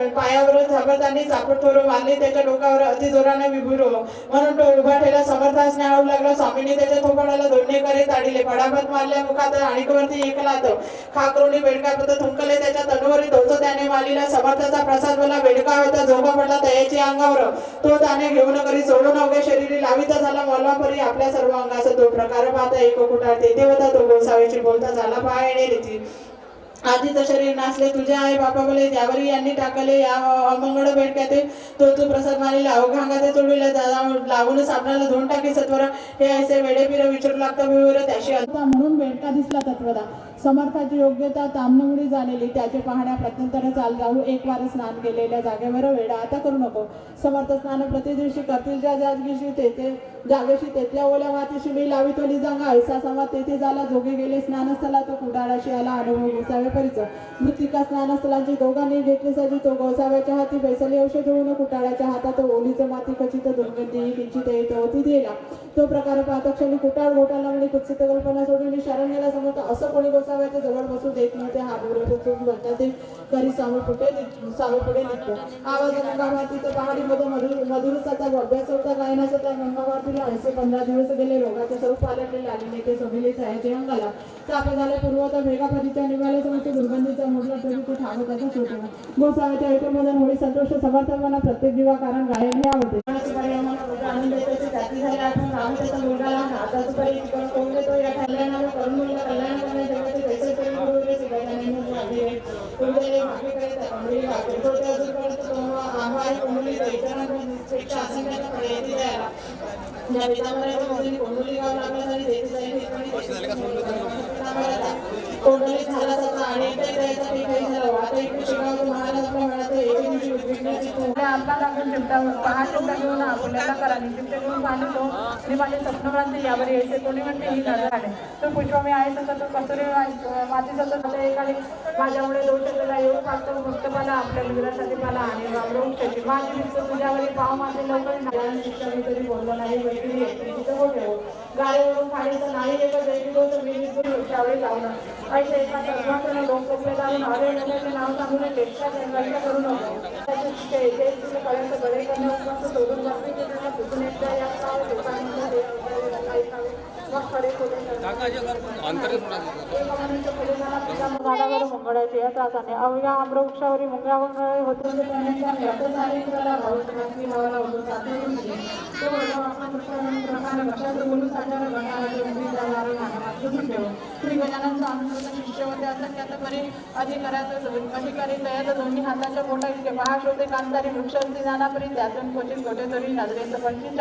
पायावरून झबरदानी चापट थोरो मारली त्याच्या डोक्यावर अति जोराने विभुरो म्हणून तो उभा ठेला समर्थास न्याळू लागला. स्वामीने त्याच्या थोपाडाला दोन्ही करे ताडिले. पडापत मारल्या मुखात आणीकवरती एकलात खाकरोणी बेडका पत थुंकले त्याच्या तनुवरी दोच त्याने मालिला. समर्थाचा प्रसाद मला बेडका होता झोपा पडला तयाची अंगावर. तो त्याने घेऊन करी सोडून अवघ्या शरीरी लाविता झाला. मलवापरी आपल्या सर्व अंगाचा तो प्रकार पाहता एक कुटार तेथे होता तो गोसाव्याची बोलता झाला पायणे रीती. आधीचं शरीर नाचले तुझे आई बापा बोले त्यावरी यांनी टाकले या अमंगळ बेडक्याते तो तू प्रसाद मारिला अवघांगा ते चोडीला लावून साबणाला धुवून टाकी सत्वरा. हे ऐसे वेडे पिर विचारू लागता विवर त्याशी. होता म्हणून बेडका दिसला तत्वदा समर्थाची योग्यता तामनवडी झालेली त्याचे पाहण्या प्रत्यंतर चाल जाऊ एक वार स्नान केलेल्या जागेवर वेडा आता करू नको. समर्थ स्नान प्रति दिवशी करतील ज्या जागेशी तेथे जागेशी तेथल्या ओल्या मातीशी मी लावी तोली जागा. ऐसा समाज तेथे झाला जोगे गेले स्नानस्थला तो कुडाळाशी आला अनुभव घुसावे परीच मृतिका स्नानस्थलांची दोघांनी घेतली सजी. तो गोसाव्याच्या हाती बैसली. औषध होऊन कुटाळ्याच्या हातात ओलीचं माती खचित दुर्गंधी किंचित येत होती. दिला. तो प्रकार पाहता क्षणी कुटाळ घोटाळा म्हणजे कुत्सित कल्पना सोडून शरण्याला गेला असं कोणी बसावायचं जवळ बसू देत नव्हते हात बरोबर म्हणतात ते करी सावळ पुढे सावळ पुढे निघतो आवाज गंगाभारतीचं पहाडीमध्ये मधुर मधुरसाचा अभ्यास होता गायनाचा त्या गंगाभारतीला ऐसे पंधरा दिवस गेले. रोगाचे स्वरूप पालटले लागले ते सगळे छायाचे अंगाला ताप झाले पूर्वता भेगापतीच्या निघाले समोर दुर्गंधीचा मुडला तरी ते थांबताचा शोधला गोसाव्याच्या ऐकमधून होळी संतोष समर्थपणा प्रत्येक दिवा कारण गायन हे आवडते. आनंद जाती झाले आठवण त्याचा मुलगा लहान आता दुपारी पण कोण देतो? या कल्याणाला करून मुलगा पैसे करून मागे त्या आम्हाला द्यायला ज्या गाव लागला तरी जाईल कोंडली झाला त्याचा आणि एकदा द्यायचा ते काही झालं आता इकडे शिकावं महाराज आपल्या मनात एके दिवशी उद्विग्नाची आपल्या आंबा लागून चिमटा पहा चिमटा घेऊन आपल्याला करा चिमटे घेऊन पाहतो आणि माझे स्वप्नभ्रांती यावर यायचे. कोणी म्हणते ही नजर आले तो मी आहे तसं तो कसुरी माती सतत होते माझ्यामुळे दोन केला येऊ पाहतो फक्त मला आपल्या गुजरासाठी मला आणि वावरून ठेवली माझी मित्र तुझ्यावर पाव माझे लवकर नाही. तरी बोललो नाही वैद्य गाडीवरून खाण्याचं नाही एकच एक मी त्यावेळी लावलं ऐसे एका लोक नाव सांगून लेखा करू नको झाडावर मुंगळायचे या त्रासाने अवघ्या आम्रवृक्षावरील मुंग्यावर होते ते प्राण्यांच्या व्याप्त तो वजा होते असं त्यात परी अधिकाऱ्याचं अधिकारी तयार दोन्ही हाताच्या बोटा इतके पहा शोधे कांतारी वृक्षांची नानापरी त्यातून क्वचित गोटे तरी नजरेचं पंचवीस